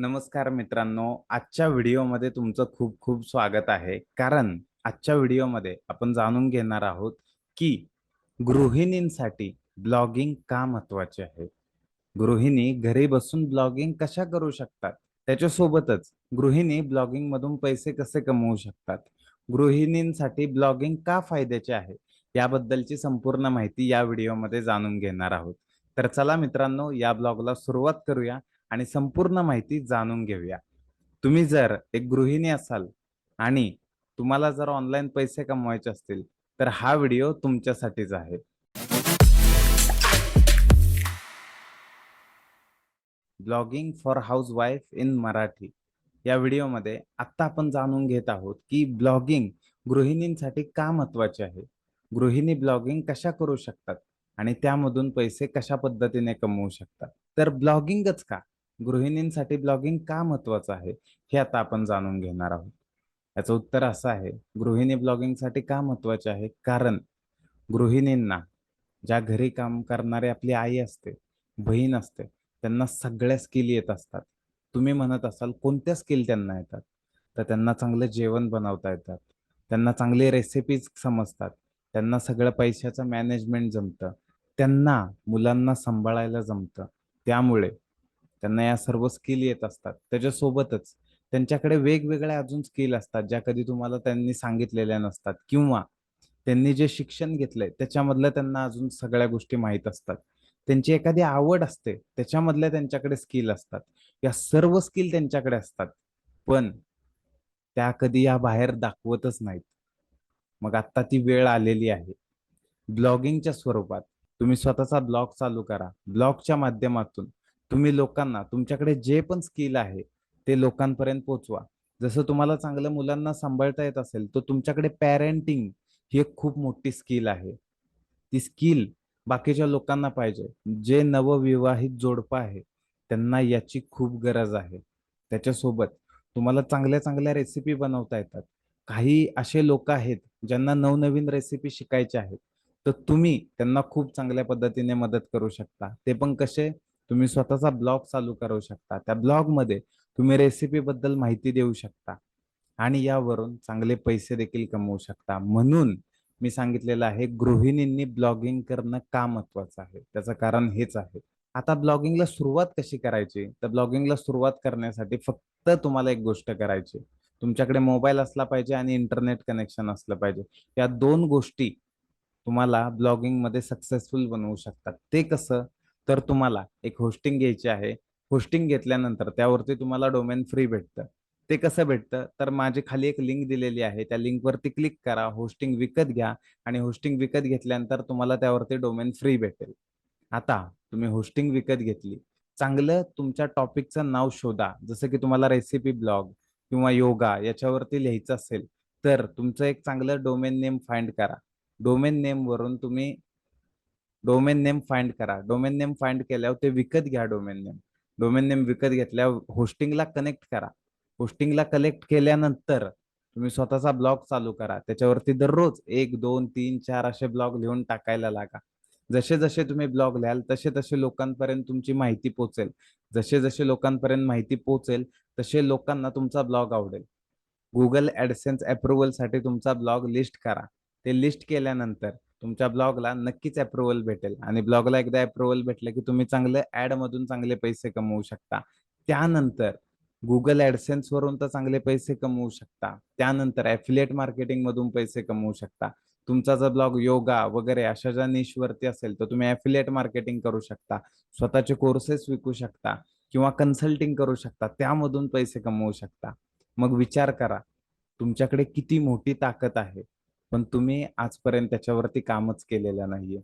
नमस्कार मित्रांनो आजच्या व्हिडिओमध्ये तुमचं खूप खूप स्वागत आहे. कारण आजच्या व्हिडिओमध्ये आपण जाणून घेणार आहोत की गृहिणींसाठी ब्लॉगिंग का महत्त्वाचे आहे? गृहिणी घरी बसून ब्लॉगिंग कशा करू शकतात? त्याच्यासोबतच गृहिणी ब्लॉगिंग मधून पैसे कसे कमवू शकतात? गृहिणींसाठी ब्लॉगिंग का फायद्याचे आहे? याबद्दलची संपूर्ण माहिती या व्हिडिओमध्ये जाणून घेणार आहोत. तर चला मित्रांनो या ब्लॉगला सुरुवात करूया. आणि संपूर्ण माहिती जाणून घेऊया. तुम्ही जर एक गृहिणी असाल आणि तुम्हाला जर ऑनलाईन पैसे कमवायचे असतील तर हा व्हिडिओ तुमच्यासाठीच आहे. Blogging for housewife in Marathi या व्हिडिओमध्ये आत्ता आपण जाणून घेत आहोत की ब्लॉगिंग गृहिणींसाठी का महत्त्वाचे आहे? गृहिणी ब्लॉगिंग कशा करू शकतात? आणि त्यामधून पैसे कशा पद्धतीने कमवू शकतात? तर ब्लॉगिंगच का? गृहिणींसाठी ब्लॉगिंग का महत्वाचं आहे हे आता आपण जाणून घेणार आहोत. याचं उत्तर असं आहे गृहिणी ब्लॉगिंगसाठी का महत्त्वाचे आहे? कारण गृहिणींना ज्या घरी काम करणारी आपली आई असते बहीण असते त्यांना सगळ्या स्किल येत असतात. तुम्ही म्हणत असाल कोणत्या स्किल त्यांना येतात? तर त्यांना चांगलं जेवण बनवता येतात. त्यांना चांगले रेसिपीज समजतात. त्यांना सगळं पैशाचं मॅनेजमेंट जमतं. त्यांना मुलांना सांभाळायला जमतं. त्यामुळे त्यांना या सर्व स्किल येत असतात. त्याच्यासोबतच त्यांच्याकडे वेगवेगळ्या अजून स्किल असतात ज्या कधी तुम्हाला त्यांनी सांगितलेल्या नसतात किंवा त्यांनी जे शिक्षण घेतलंय त्याच्यामधल्या त्यांना अजून सगळ्या गोष्टी माहीत असतात. त्यांची एखादी आवड असते त्याच्यामधल्या त्यांच्याकडे स्किल असतात. या सर्व स्किल त्यांच्याकडे असतात. पण त्या कधी या बाहेर दाखवतच नाहीत. मग आता ती वेळ आलेली आहे. ब्लॉगिंगच्या स्वरूपात तुम्ही स्वतःचा ब्लॉग चालू करा. ब्लॉगच्या माध्यमातून तुम्ही लोकांना तुमच्याकडे जे पण स्किल आहे ते लोकांपर्यंत पोचवा. जसं तुम्हाला चांगलं मुलांना सांभाळता येत असेल तर तुमच्याकडे पॅरेंटिंग ही एक खूप मोठी स्किल आहे. ती स्किल बाकीच्या लोकांना पाहिजे. जे नवविवाहित जोडपं आहे त्यांना याची खूप गरज आहे. त्याच्यासोबत तुम्हाला चांगल्या चांगल्या रेसिपी बनवता येतात. काही असे लोक आहेत ज्यांना नवनवीन रेसिपी शिकायच्या आहेत तर तुम्ही त्यांना खूप चांगल्या पद्धतीने मदत करू शकता. ते पण कसे तुम्ही स्वतःचा ब्लॉग चालू करू शकता. त्या ब्लॉगमध्ये तुम्ही रेसिपी बद्दल माहिती देऊ शकता आणि यावरून चांगले पैसे देखील कमवू शकता. म्हणून मी सांगितलेलं आहे गृहिणींनी ब्लॉगिंग करणं का महत्वाचं आहे? त्याचं कारण हेच आहे. आता ब्लॉगिंगला सुरुवात कशी करायची? तर ब्लॉगिंगला सुरुवात करण्यासाठी फक्त तुम्हाला एक गोष्ट करायची तुमच्याकडे मोबाईल असला पाहिजे आणि इंटरनेट कनेक्शन असलं पाहिजे. या दोन गोष्टी तुम्हाला ब्लॉगिंगमध्ये सक्सेसफुल बनवू शकतात. ते कसं? तर तुम्हाला एक होस्टिंग घ्यायची आहे. होस्टिंग घेतल्यानंतर त्यावरती तुम्हाला डोमेन फ्री भेटतं. ते कसं भेटतं? तर माझी खाली एक लिंक दिलेली आहे. त्या लिंकवरती क्लिक करा होस्टिंग विकत घ्या आणि होस्टिंग विकत घेतल्यानंतर तुम्हाला त्यावरती डोमेन फ्री भेटेल. आता तुम्ही होस्टिंग विकत घेतली. चांगलं तुमच्या टॉपिकचं नाव शोधा. जसं की तुम्हाला रेसिपी ब्लॉग किंवा योगा याच्यावरती लिहायचं असेल तर तुमचं एक चांगलं डोमेन नेम फाइंड करा. डोमेन नेम वरून तुम्ही डोमेन नेम फाइंड करा. डोमेन नेम फाइंड केल्यावर ते विकत घ्या डोमेन नेम. डोमेन नेम विकत घेतल्यावर होस्टिंगला कनेक्ट करा. होस्टिंगला कलेक्ट केल्यानंतर तुम्ही स्वतःचा ब्लॉग चालू करा. त्याच्यावरती दररोज एक दोन तीन चार असे ब्लॉग लिहून टाकायला लागा. जसे जसे तुम्ही ब्लॉग लिहाल तसे तसे लोकांपर्यंत तुमची माहिती पोचेल. जसे जसे लोकांपर्यंत माहिती पोचेल तसे लोकांना तुमचा ब्लॉग आवडेल. गुगल ऍडसेन्स अप्रुव्हलसाठी तुमचा ब्लॉग लिस्ट करा. ते लिस्ट केल्यानंतर तुमच्या ब्लॉगला नक्कीच अप्रुव्हल भेटेल. आणि ब्लॉगला एकदा अप्रुव्हल भेटलं की तुम्ही चांगले ऍड मधून चांगले पैसे कमवू शकता. त्यानंतर गुगल ऍडसेन्स वरून तर चांगले पैसे कमवू शकता. त्यानंतर ऍफिलिएट मार्केटिंग मधून पैसे कमवू शकता. तुमचा जर ब्लॉग योगा वगैरे अशा ज्या निशवरती असेल तर तुम्ही ऍफिलिएट मार्केटिंग करू शकता. स्वतःचे कोर्सेस विकू शकता किंवा कन्सल्टिंग करू शकता. त्यामधून पैसे कमवू शकता. मग विचार करा तुमच्याकडे किती मोठी ताकद आहे? पण तुम्ही आजपर्यंत त्याच्यावरती कामच केलेलं नाहीये.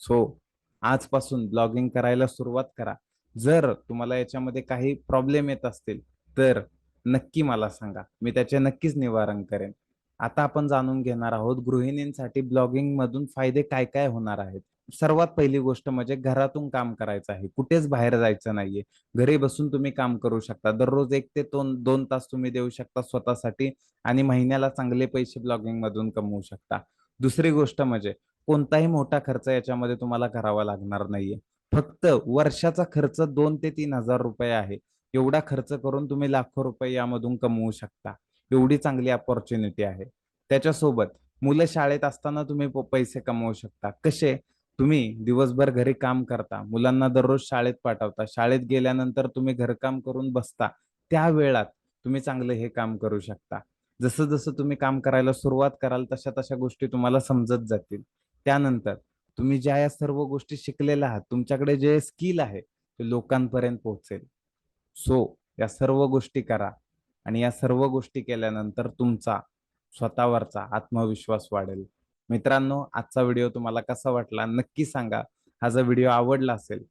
सो आजपासून ब्लॉगिंग करायला सुरुवात करा. जर तुम्हाला याच्यामध्ये काही प्रॉब्लेम येत असतील तर नक्की मला सांगा. मी त्याचे नक्कीच निवारण करेन. आता आपण जाणून घेणार आहोत गृहिणींसाठी ब्लॉगिंग मधून फायदे काय काय होणार आहेत. सर्वात पहिली गोष्ट म्हणजे घरातून काम करायचं आहे. कुठेच बाहेर जायचं नाहीये. घरी बसून तुम्ही काम करू शकता. दररोज एक ते दोन दोन तास तुम्ही देऊ शकता स्वतःसाठी आणि महिन्याला चांगले पैसे ब्लॉगिंग मधून कमवू शकता. दुसरी गोष्ट म्हणजे कोणताही मोठा खर्च याच्यामध्ये तुम्हाला करावा लागणार नाहीये. फक्त वर्षाचा खर्च दोन ते तीन हजार रुपये आहे. एवढा खर्च करून तुम्ही लाखो रुपये यामधून कमवू शकता. एवढी चांगली अपॉर्च्युनिटी आहे. त्याच्यासोबत मुलं शाळेत असताना तुम्ही पैसे कमवू शकता. कसे? तुम्ही दिवसभर घरी काम करता मुलांना दररोज शाळेत पाठवता शाळेत गेल्यानंतर तुम्ही घरकाम करून बसता त्या वेळात तुम्ही चांगले हे काम करू शकता. जसं जसं तुम्ही काम करायला सुरुवात कराल तशा तशा गोष्टी तुम्हाला समजत जातील. त्यानंतर तुम्ही ज्या या सर्व गोष्टी शिकलेल्या आहात तुमच्याकडे जे स्किल आहे ते लोकांपर्यंत पोहोचेल. सो या सर्व गोष्टी करा आणि या सर्व गोष्टी केल्यानंतर तुमचा स्वतःवरचा आत्मविश्वास वाढेल. मित्रांनो आजचा व्हिडिओ तुम्हाला कसा वाटला नक्की सांगा. हा जर व्हिडिओ आवडला असेल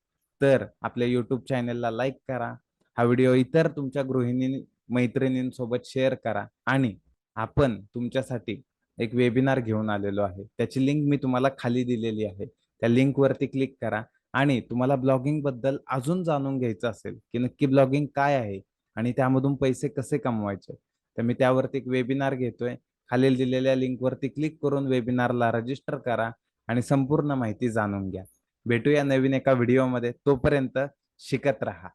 तर आपल्या युट्यूब चॅनेलला लाईक करा. हा व्हिडिओ इतर तुमच्या गृहिणी मैत्रिणींसोबत शेअर करा आणि आपण तुमच्यासाठी एक वेबिनार घेऊन आलेलो आहे. त्याची लिंक मी तुम्हाला खाली दिलेली आहे. त्या लिंकवरती क्लिक करा आणि तुम्हाला ब्लॉगिंगबद्दल अजून जाणून घ्यायचं असेल की नक्की ब्लॉगिंग काय आहे आणि त्यामधून पैसे कसे कमवायचे तर मी त्यावरती एक वेबिनार घेतोय. खालील दिलेल्या लिंक वरती क्लिक करून वेबिनारला रजिस्टर करा आणि संपूर्ण माहिती जाणून घ्या. भेटूया नवीन एका व्हिडिओमध्ये. तोपर्यंत शिकत राहा.